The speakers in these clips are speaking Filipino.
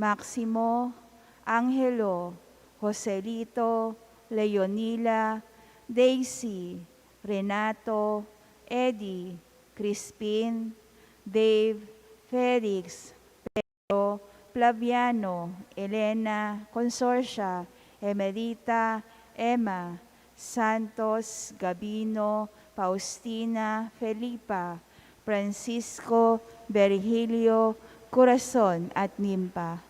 Maximo, Angelo, Joselito, Leonila, Daisy, Renato, Eddie, Crispin, Dave, Felix, Pedro, Flaviano, Elena, Consorcia, Emerita, Emma, Santos, Gabino, Faustina, Felipa, Francisco, Virgilio, Corazon at Nimpa.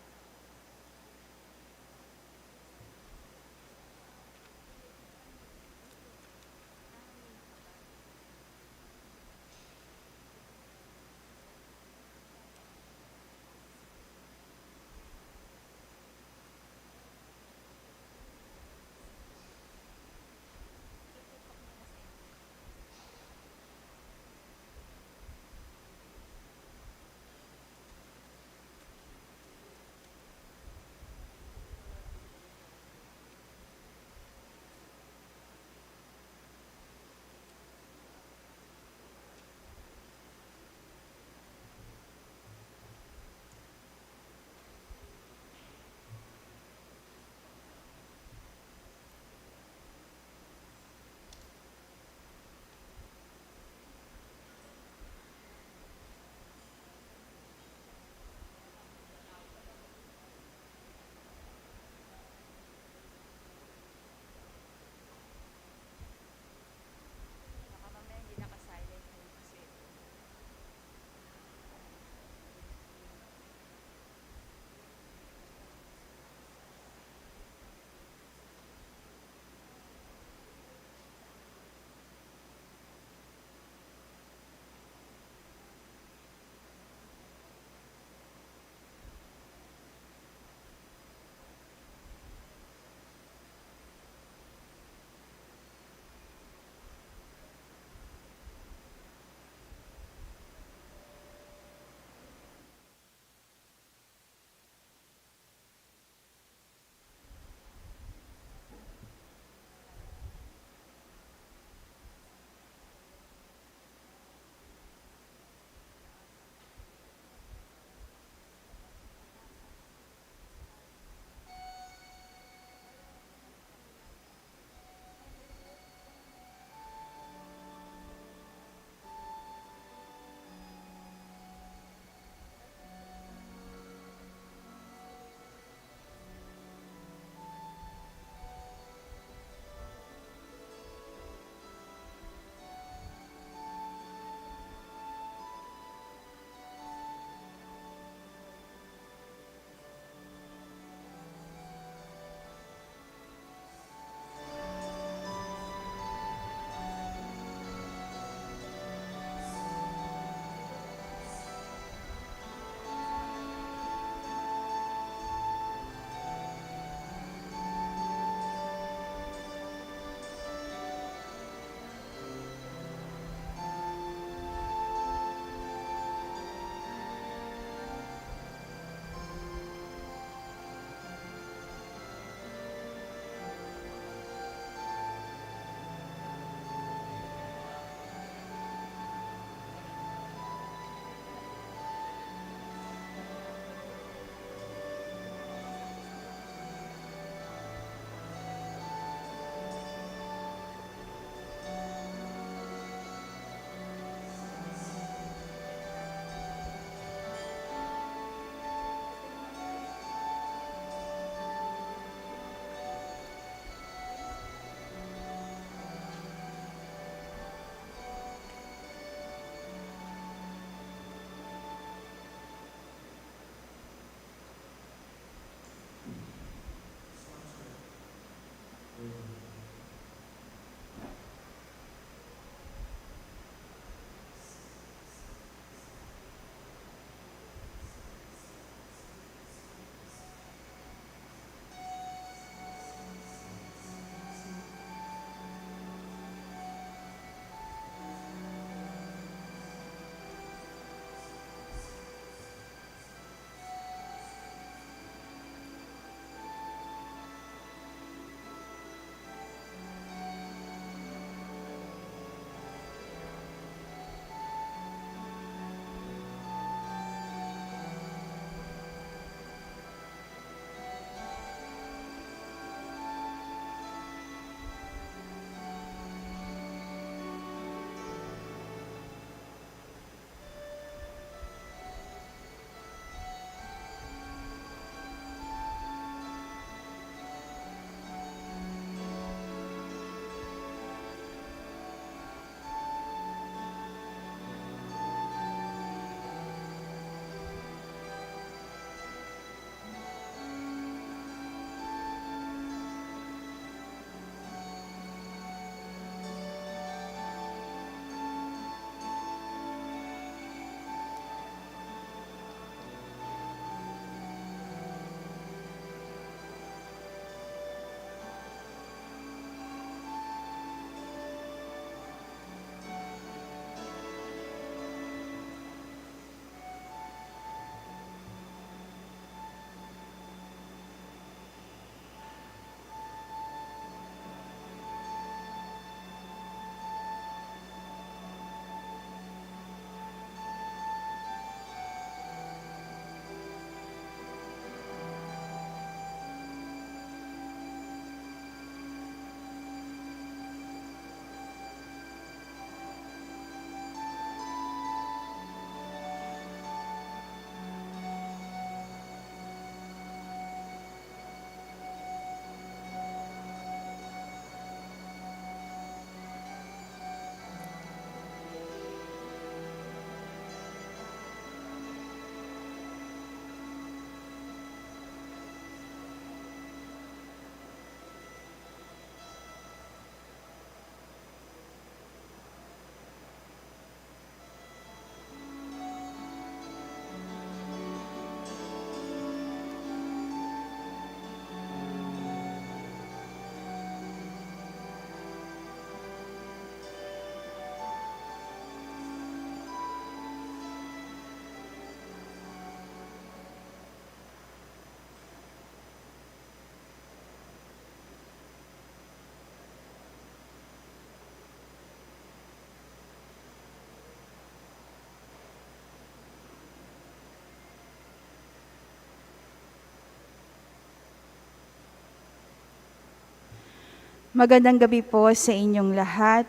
Magandang gabi po sa inyong lahat.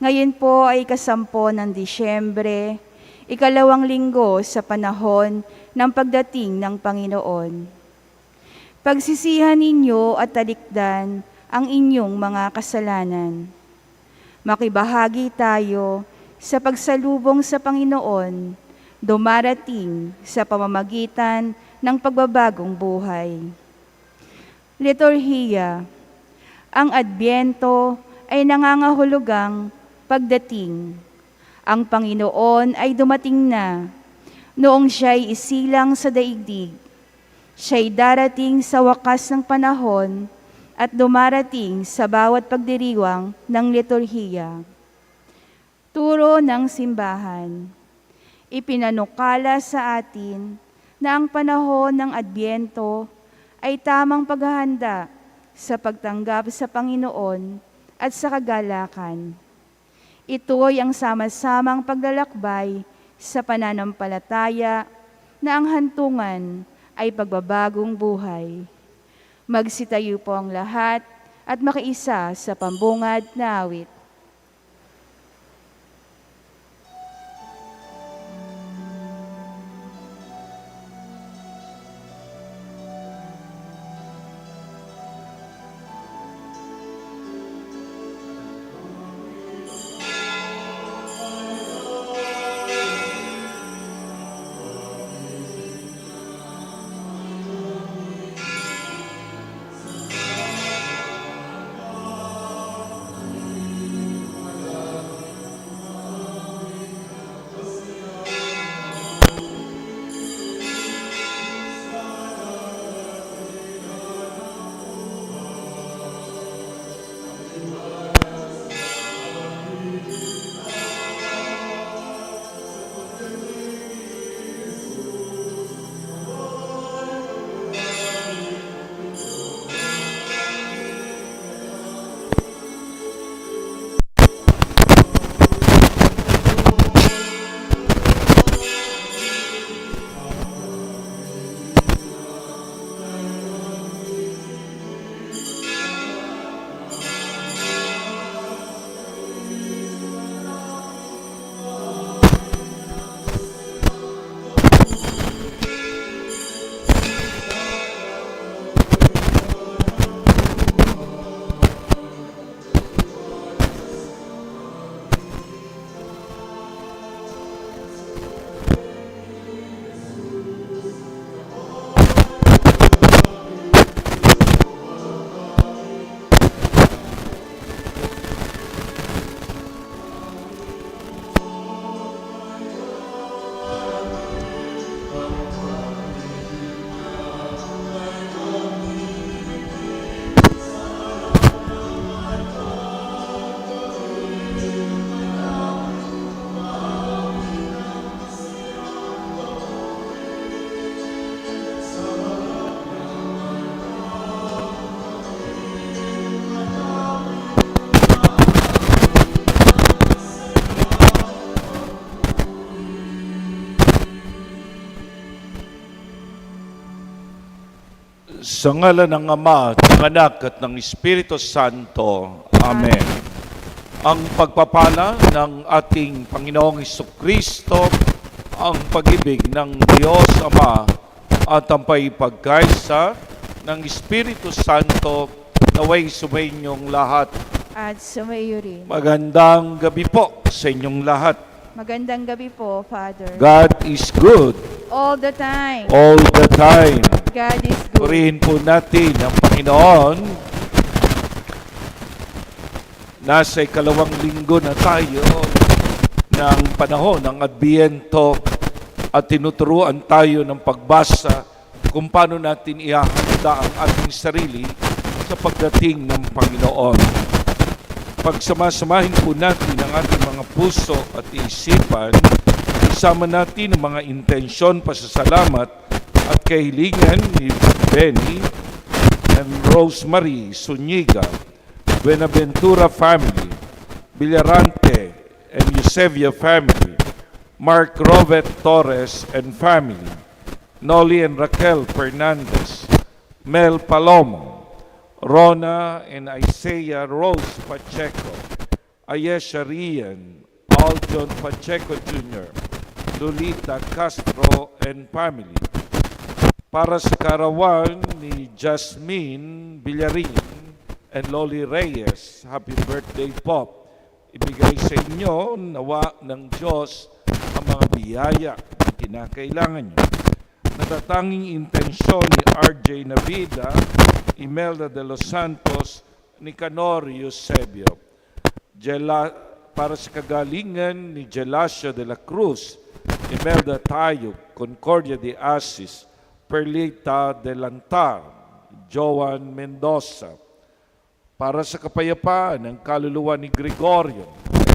Ngayon po ay kasampo ng Disyembre, ikalawang linggo sa panahon ng pagdating ng Panginoon. Pagsisihan ninyo at talikdan ang inyong mga kasalanan. Makibahagi tayo sa pagsalubong sa Panginoon, dumarating sa pamamagitan ng pagbabagong buhay. Liturhiya Ang Adbyento ay nangangahulugang pagdating. Ang Panginoon ay dumating na noong siya'y isilang sa daigdig. Siya'y darating sa wakas ng panahon at dumarating sa bawat pagdiriwang ng liturhiya. Turo ng simbahan. Ipinanukala sa atin na ang panahon ng Adbyento ay tamang paghahanda sa pagtanggap sa Panginoon at sa kagalakan. Ito ay ang sama-samang paglalakbay sa pananampalataya na ang hantungan ay pagbabagong buhay. Magsitayo po ang lahat at makiisa sa pambungad na awit. Sa ngala ng Ama, ng Anak at ng Espiritu Santo. Amen. Ang pagpapala ng ating Panginoong Kristo, ang pag-ibig ng Diyos Ama at ang paipagkaisa ng Espiritu Santo naway sumainyong lahat. At sumayo rin. Magandang gabi po sa inyong lahat. Magandang gabi po, Father. God is good All the time, all the time. God is good. Purihin po natin ang Panginoon. Nasa ikalawang linggo na tayo ng panahon ng Adbiento at tinuturuan tayo ng pagbasa kung paano natin ihahanda ang ating sarili sa pagdating ng Panginoon. Pagsamasamahin po natin ang ating mga puso at isipan, isama natin ang mga intensyon, pasasalamat at kahilingan ni Benny and Rosemary Suniga, Buenaventura family, Villarante and Eusebia family, Mark Robert Torres and family, Nolly and Raquel Fernandez, Mel Palomo, Rona and Isaiah Rose Pacheco, Ayesha Rian, Aljon Pacheco Jr., Lolita Castro and family. Para sa karawan ni Jasmine Villarin and Loli Reyes, happy birthday po. Ibigay sa inyo nawa ng Diyos ang mga biyaya na kinakailangan nyo. Natatanging intensyon ni RJ Navida, Imelda de los Santos, Nicanor Eusebio. Gela, para sa kagalingan ni Gelasio de la Cruz, Imelda Tayo, Concordia de Asis, Perlita de Lantar, Joan Mendoza. Para sa kapayapaan ng kaluluwa ni Gregorio,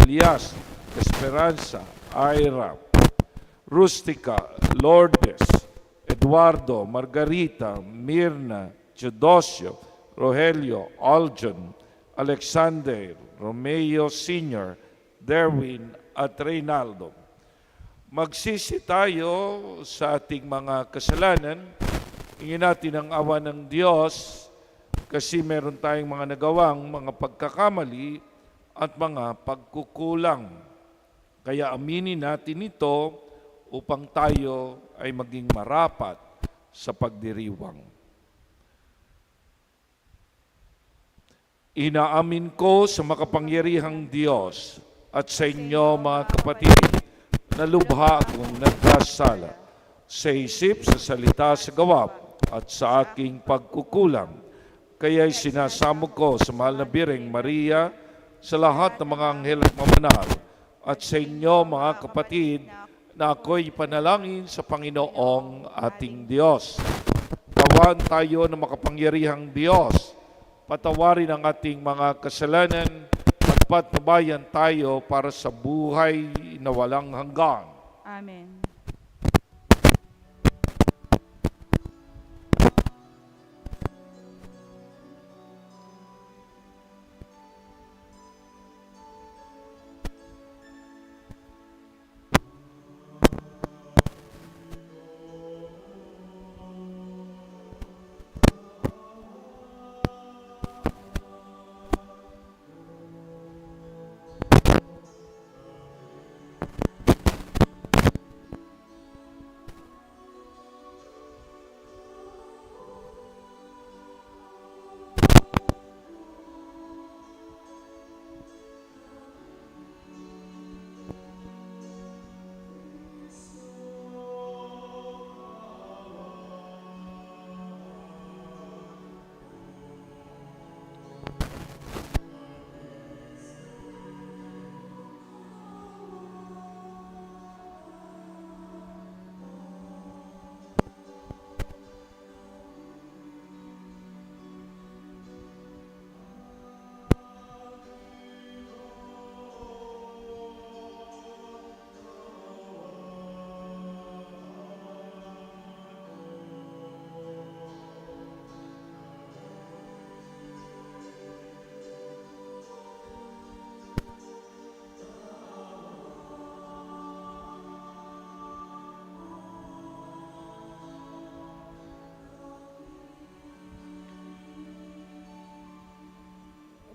Elias, Esperanza, Ira, Rustica, Lourdes, Eduardo, Margarita, Mirna, Teodosio, Rogelio, Aljon, Alexander, Romeo Sr., Derwin, at Reynaldo. Magsisi tayo sa ating mga kasalanan. Hingin natin ang awa ng Diyos kasi meron tayong mga nagawang mga pagkakamali at mga pagkukulang. Kaya aminin natin ito upang tayo ay maging marapat sa pagdiriwang. Inaamin ko sa makapangyarihang Diyos at sa inyo mga kapatid na lubha akong nagkasala sa isip, sa salita, sa gawa at sa aking pagkukulang. Kaya'y sinasamo ko sa mahal na Bireng Maria, sa lahat ng mga anghel at mamanal, at sa inyo mga kapatid na ako'y panalangin sa Panginoong ating Diyos. Tawan tayo ng makapangyarihang Diyos. Patawarin ang ating mga kasalanan at patnubayan tayo para sa buhay na walang hanggan. Amen.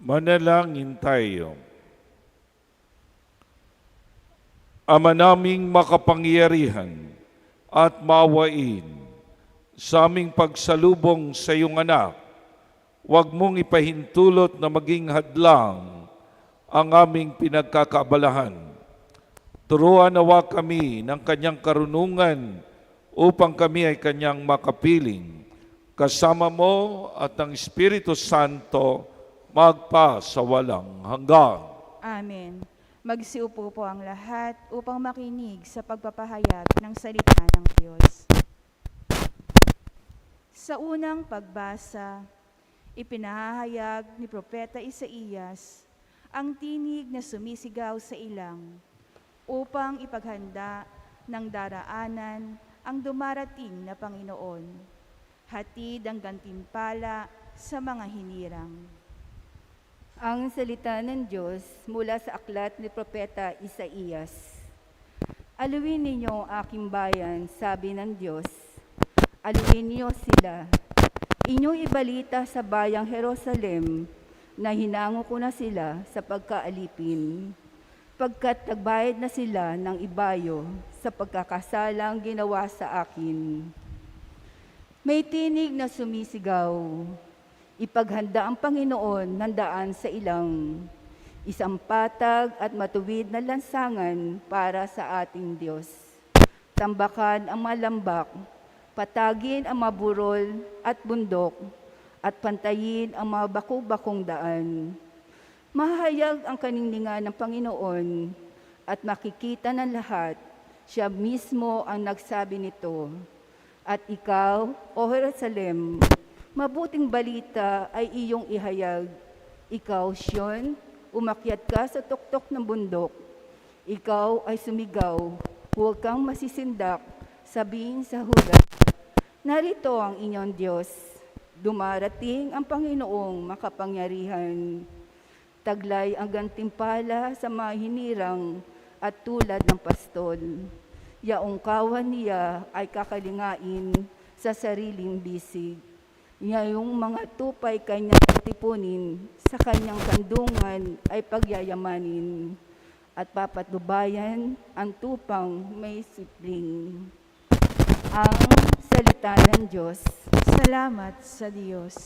Manalangin tayo. Ama naming makapangyarihan at maawain sa aming pagsalubong sa iyong anak, huwag mong ipahintulot na maging hadlang ang aming pinagkakaabalahan. Turuan nawa kami ng kanyang karunungan upang kami ay kanyang makapiling. Kasama mo at ang Espiritu Santo magpa sa walang hanggan. Amen. Magsiupo po ang lahat upang makinig sa pagpapahayag ng salita ng Diyos. Sa unang pagbasa, ipinahayag ni Propeta Isaías ang tinig na sumisigaw sa ilang upang ipaghanda ng daraanan ang dumarating na Panginoon. Hatid ang gantimpala sa mga hinirang. Ang salita ng Diyos mula sa aklat ni Propeta Isaías. Aluin ninyo ang aking bayan, sabi ng Diyos. Aluin niyo sila. Inyong ibalita sa bayang Jerusalem na hinango ko na sila sa pagkaalipin, pagkat nagbayad na sila ng ibayo sa pagkakasalang ginawa sa akin. May tinig na sumisigaw, ipaghanda ang Panginoon ng daan sa ilang, isang patag at matuwid na lansangan para sa ating Diyos. Tambakan ang malambak, patagin ang maburol at bundok, at pantayin ang mga baku-bakong daan. Mahayag ang kaninlingan ng Panginoon at makikita ng lahat, siya mismo ang nagsabi nito. At ikaw, O Jerusalem, mabuting balita ay iyong ihayag. Ikaw, Sion, umakyat ka sa tuktok ng bundok. Ikaw ay sumigaw, huwag kang masisindak, sabihin sa Huda, narito ang inyong Diyos. Dumarating ang Panginoong makapangyarihan. Taglay ang gantimpala sa mga hinirang at tulad ng pastol. Yaong kawan niya ay kakalingain sa sariling bisig. Ngayong mga tupay kanyang tipunin, sa kanyang kandungan ay pagyayamanin. At papatubayan ang tupang may sipling. Ang salita ng Diyos. Salamat sa Diyos.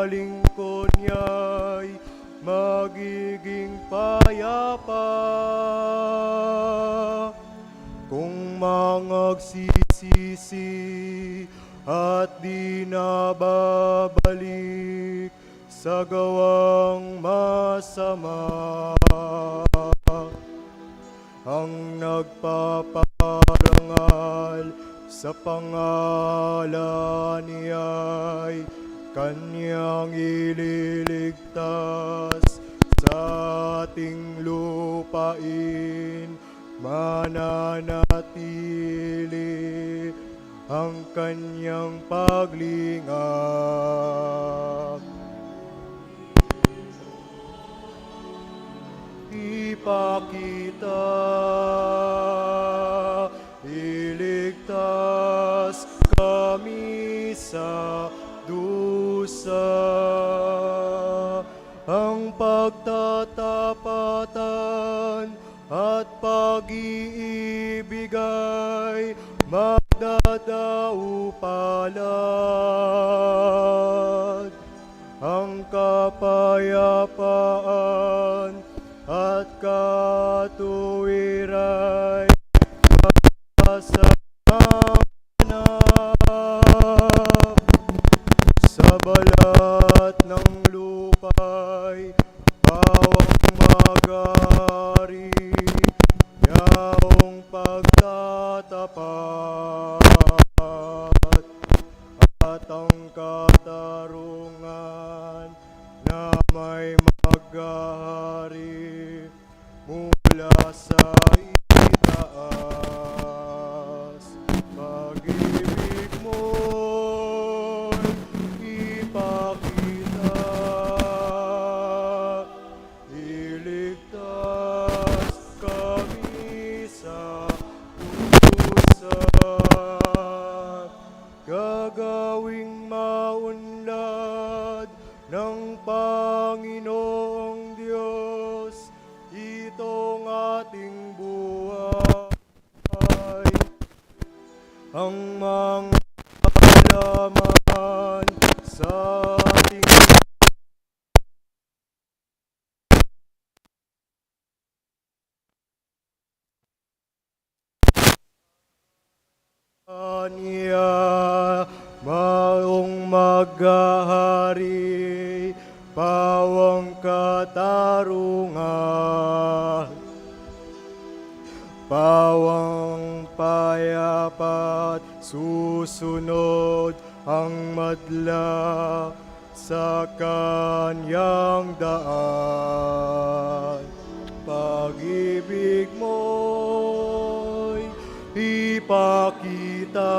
Mga lingkod niya'y magiging payapa. Kung mangagsisisi at di na babalik sa gawang masama. Ang nagpaparangal sa pangalan niya'y kanyang ililigtas sa ating lupain mananatili ang kanyang paglingap. ipakita mula maghahari pawang katarungan. Pawang payapat susunod ang madla sa kanyang daan. Pag-ibig mo'y ipakita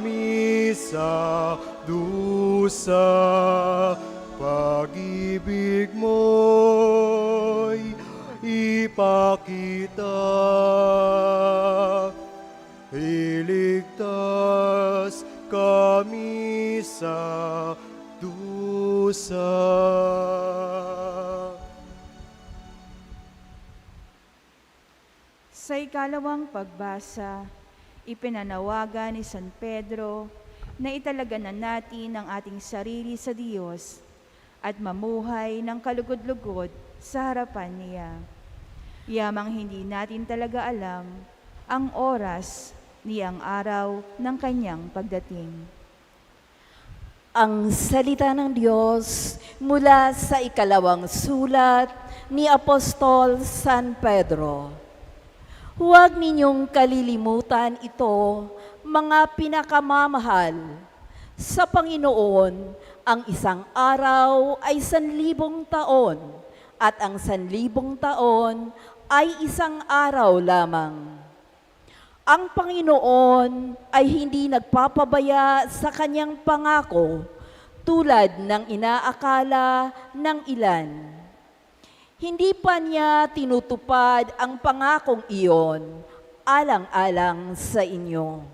kami sa dusa pag-ibig mo'y ipakita iligtas kami sa dusa. Sa ikalawang pagbasa, ipinanawagan ni San Pedro na italaga na natin ang ating sarili sa Diyos at mamuhay ng kalugod-lugod sa harapan niya. Yamang hindi natin talaga alam ang oras ni ang araw ng kanyang pagdating. Ang salita ng Diyos mula sa ikalawang sulat ni Apostol San Pedro. Huwag ninyong kalilimutan ito, mga pinakamamahal. Sa Panginoon, ang isang araw ay sanlibong taon, at ang sanlibong taon ay isang araw lamang. Ang Panginoon ay hindi nagpapabaya sa kanyang pangako tulad ng inaakala ng ilan. Hindi pa niya tinutupad ang pangakong iyon alang-alang sa inyo.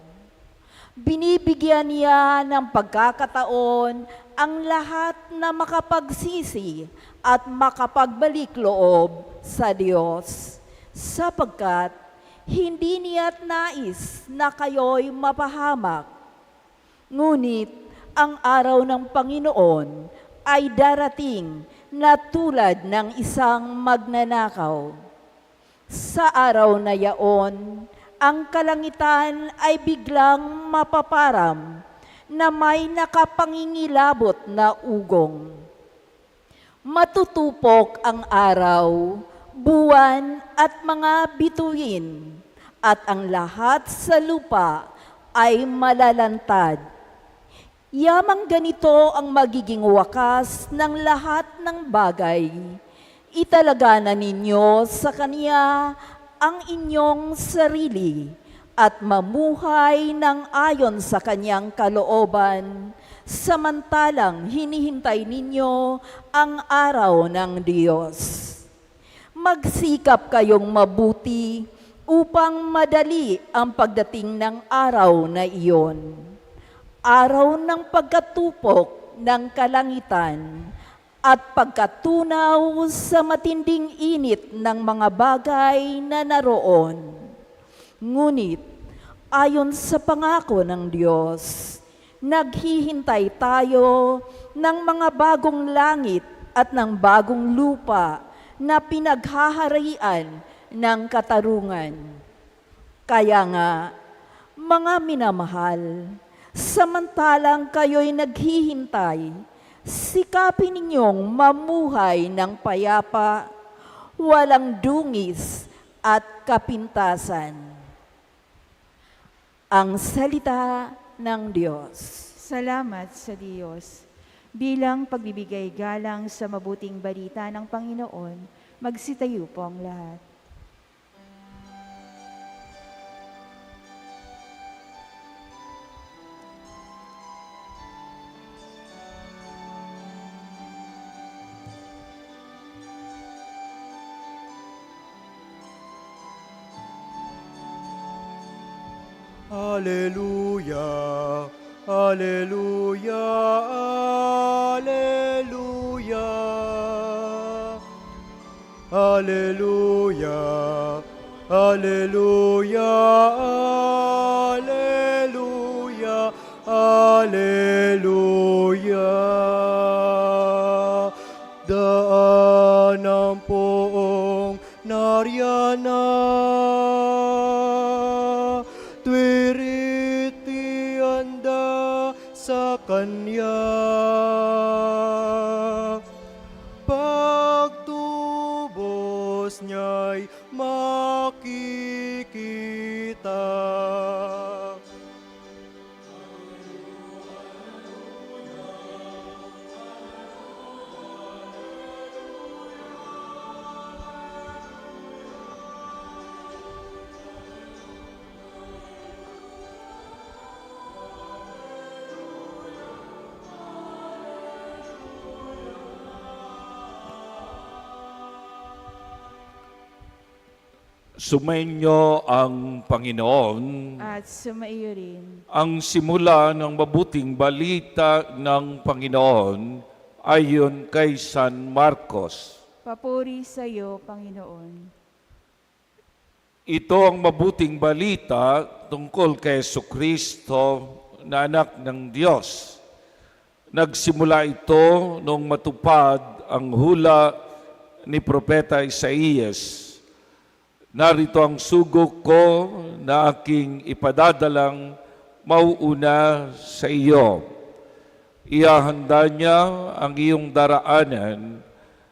Binibigyan niya ng pagkakataon ang lahat na makapagsisi at makapagbalik loob sa Diyos sapagkat hindi niya't nais na kayo'y mapahamak. Ngunit ang araw ng Panginoon ay darating na tulad ng isang magnanakaw. Sa araw na yaon, ang kalangitan ay biglang mapaparam na may nakapangingilabot na ugong. Matutupok ang araw, buwan at mga bituin, at ang lahat sa lupa ay malalantad. Yamang ganito ang magiging wakas ng lahat ng bagay. Italaga na ninyo sa Kanya ang inyong sarili at mamuhay ng ayon sa Kanyang kalooban, samantalang hinihintay ninyo ang araw ng Diyos. Magsikap kayong mabuti upang madali ang pagdating ng araw na iyon. Araw ng pagkatupok ng kalangitan at pagkatunaw sa matinding init ng mga bagay na naroon. Ngunit, ayon sa pangako ng Diyos, naghihintay tayo ng mga bagong langit at ng bagong lupa na pinaghaharian ng katarungan. Kaya nga, mga minamahal, samantalang kayo'y naghihintay, sikapin ninyong mamuhay ng payapa, walang dungis at kapintasan. Ang salita ng Diyos. Salamat sa Diyos. Bilang pagbibigay galang sa mabuting balita ng Panginoon, magsitayo po ang lahat. Hallelujah, Hallelujah, Hallelujah, Hallelujah, Alleluia, Alleluia, Alleluia. Daan ng poong Nariana, Kanya. Sumainyo ang Panginoon, At sumaiyo rin. ang simula ng mabuting balita ng Panginoon ayon kay San Marcos. Papuri sa iyo, Panginoon. Ito ang mabuting balita tungkol kay Yesu Kristo na anak ng Diyos. Nagsimula ito nung matupad ang hula ni Propeta Isaías. Narito ang sugo ko na aking ipadadalang mauuna sa iyo. Iahanda niya ang iyong daraanan